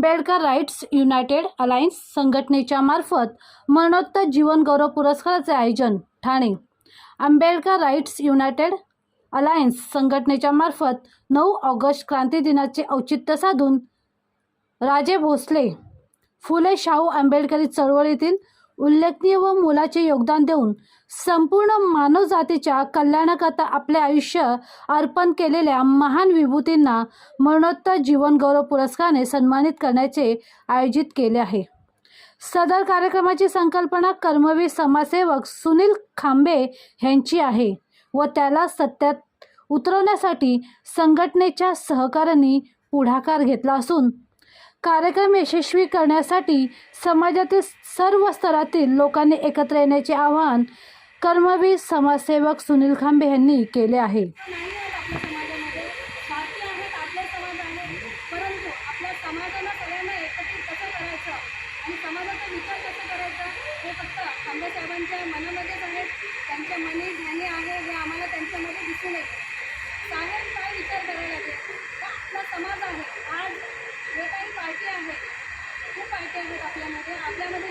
Ambedkar rights united alliance संघटनेच्या मार्फत मरणोत्तर जीवनगौरव पुरस्काराचे आयोजन Thane. Ambedkar rights united alliance संघटनेच्या मार्फत नऊ ऑगस्ट क्रांती दिनाचे औचित्य साधून राजे भोसले फुले शाहू आंबेडकरी चळवळीतील उल्लेखनीय व मोलाचे योगदान देऊन संपूर्ण मानवजातीच्या कल्याणाकरता आपले आयुष्य अर्पण केलेल्या महान विभूतींना मरणोत्तर जीवनगौरव पुरस्काराने सन्मानित करण्याचे आयोजित केले आहे. सदर कार्यक्रमाची संकल्पना कर्मवीर समाजसेवक सुनील खांबे यांची आहे व त्याला सत्यात उतरवण्यासाठी संघटनेच्या सहकाऱ्यांनी पुढाकार घेतला असून कार्यक्रम यशस्वी करण्यासाठी समाजातील सर्व स्तरातील लोकांनी एकत्र येण्याचे आवाहन कर्मवीर समाजसेवक सुनील खांबे यांनी केले आहे. समाज आहे? आज जे काही पार्टी आहे खूप पार्टी आहेत आपल्यामध्ये. आपल्यामध्ये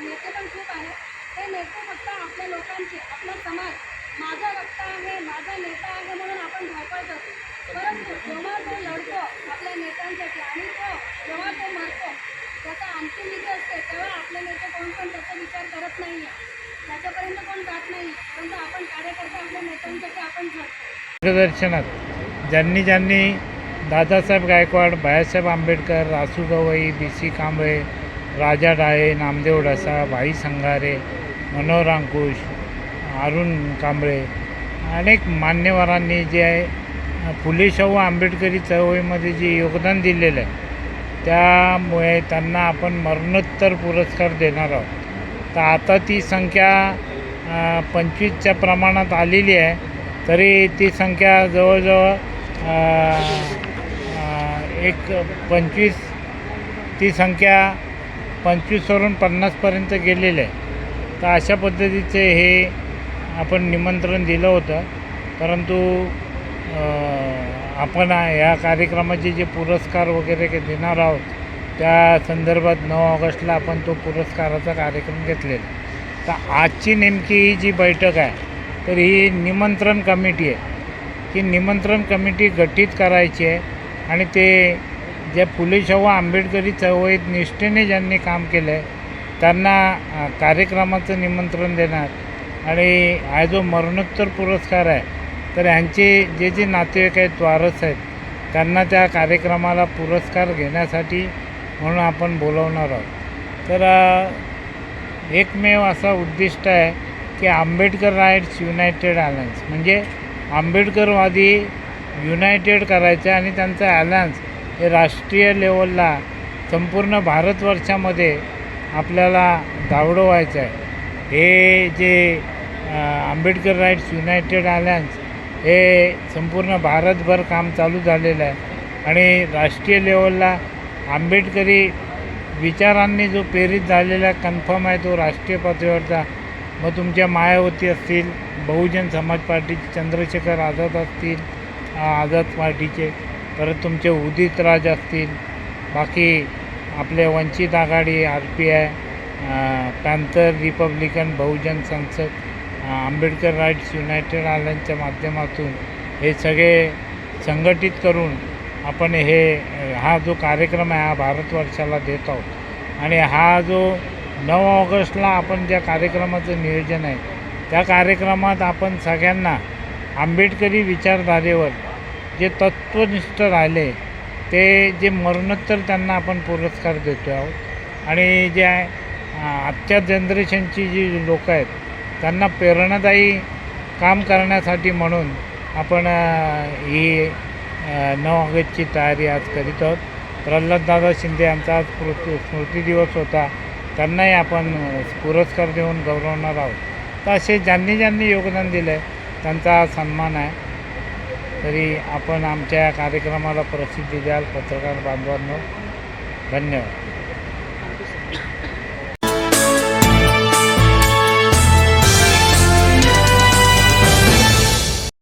नेते पण खूप आहेत. ते नेते फक्त आपल्या लोकांचे आपला समाज. माझा रक्त आहे माझा नेता आहे म्हणून आपण धावपळ करतो. परंतु जेव्हा तो लढतो आपल्या नेत्यांसाठी आणि तो जेव्हा तो मरतो त्याचा अंतिम विधी असते तेव्हा आपले नेते कोण पण त्याचा विचार करत नाही आहे त्याच्यापर्यंत कोण जात नाही परंतु आपण कार्यकर्ते आपल्या नेत्यांसाठी आपण झटतो मार्गदर्शनात ज्यांनी ज्यांनी दादासाहेब गायकवाड बाळासाहेब आंबेडकर रासू गवई बी सी कांबळे राजा डाळे नामदेव डसा भाई संघारे मनोहर अंकुश अरुण कांबळे अनेक मान्यवरांनी जे आहे फुले शाहू आंबेडकरी चळवळीमध्ये जे योगदान दिलेलं आहे त्यामुळे त्यांना आपण मरणोत्तर पुरस्कार देणार आहोत. तर आता ती संख्या पंचवीसच्या प्रमाणात आलेली आहे तरी ती संख्या जवळजवळ एक पंचवीस ती संख्या पंचवीसवरून पन्नासपर्यंत गेलेली आहे. तर अशा पद्धतीचे हे आपण निमंत्रण दिलं होतं. परंतु आपण या कार्यक्रमाचे जे पुरस्कार वगैरे देणार आहोत त्या संदर्भात नऊ ऑगस्टला आपण तो पुरस्काराचा कार्यक्रम घेतलेला तर आजची नेमकी ही जी बैठक आहे तर ही निमंत्रण कमिटी आहे. की निमंत्रण कमिटी गठीत करायची आहे. आणि ते ज्या फुले शाहू आंबेडकरी चळवळीत निष्ठेने ज्यांनी काम केलं आहे त्यांना कार्यक्रमाचं निमंत्रण देणार आणि हा जो मरणोत्तर पुरस्कार आहे तर ह्यांचे जे जे नातेवाईक आहेत वारस आहेत त्यांना त्या कार्यक्रमाला पुरस्कार घेण्यासाठी म्हणून आपण बोलवणार आहोत. तर एकमेव असा उद्दिष्ट आहे की आंबेडकर राईट्स युनायटेड अलायन्स म्हणजे आंबेडकरवादी युनायटेड करायचं आणि त्यांचं ॲलायन्स हे राष्ट्रीय लेवलला संपूर्ण भारतवर्षामध्ये आपल्याला दावडं व्हायचं आहे. हे जे आंबेडकर राईट्स युनायटेड अलायन्स हे संपूर्ण भारतभर काम चालू झालेलं आहे. आणि राष्ट्रीय लेवलला आंबेडकरी विचारांनी जो प्रेरित झालेला कन्फर्म आहे तो राष्ट्रीय पातळीवरचा मग तुमच्या मायावती असतील बहुजन समाज पार्टीचे चंद्रशेखर आझाद असतील आझाद पार्टीचे परत तुमचे उदित राज असतील. बाकी आपले Vanchit Aghadi R P I panther republican Bahujan Sansad Ambedkar rights United आयलंडच्या माध्यमातून हे सगळे संघटित करून आपण हे हा जो कार्यक्रम आहे हा भारतवर्षाला देत आहोत. आणि हा जो नऊ ऑगस्टला आपण ज्या कार्यक्रमाचं नियोजन आहे त्या कार्यक्रमात आपण सगळ्यांना आंबेडकरी विचारधारेवर जे तत्वनिष्ठ राहिले ते जे मरणोत्तर त्यांना आपण पुरस्कार देतो आहोत. आणि जे आजच्या जनरेशनची जी लोकं आहेत त्यांना प्रेरणादायी काम करण्यासाठी म्हणून आपण ही नऊ ऑगस्टची तयारी आज करीत आहोत. प्रल्हाददादा शिंदे यांचा आज स्मृती स्मृती दिवस होता. त्यांनाही आपण पुरस्कार देऊन गौरवणार आहोत. तर असे ज्यांनी ज्यांनी योगदान दिलं आहे त्यांचा सन्मान आहे. तरी आपण आमच्या कार्यक्रमाला प्रसिद्धी द्याल पत्रकार बांधवांनो. धन्यवाद.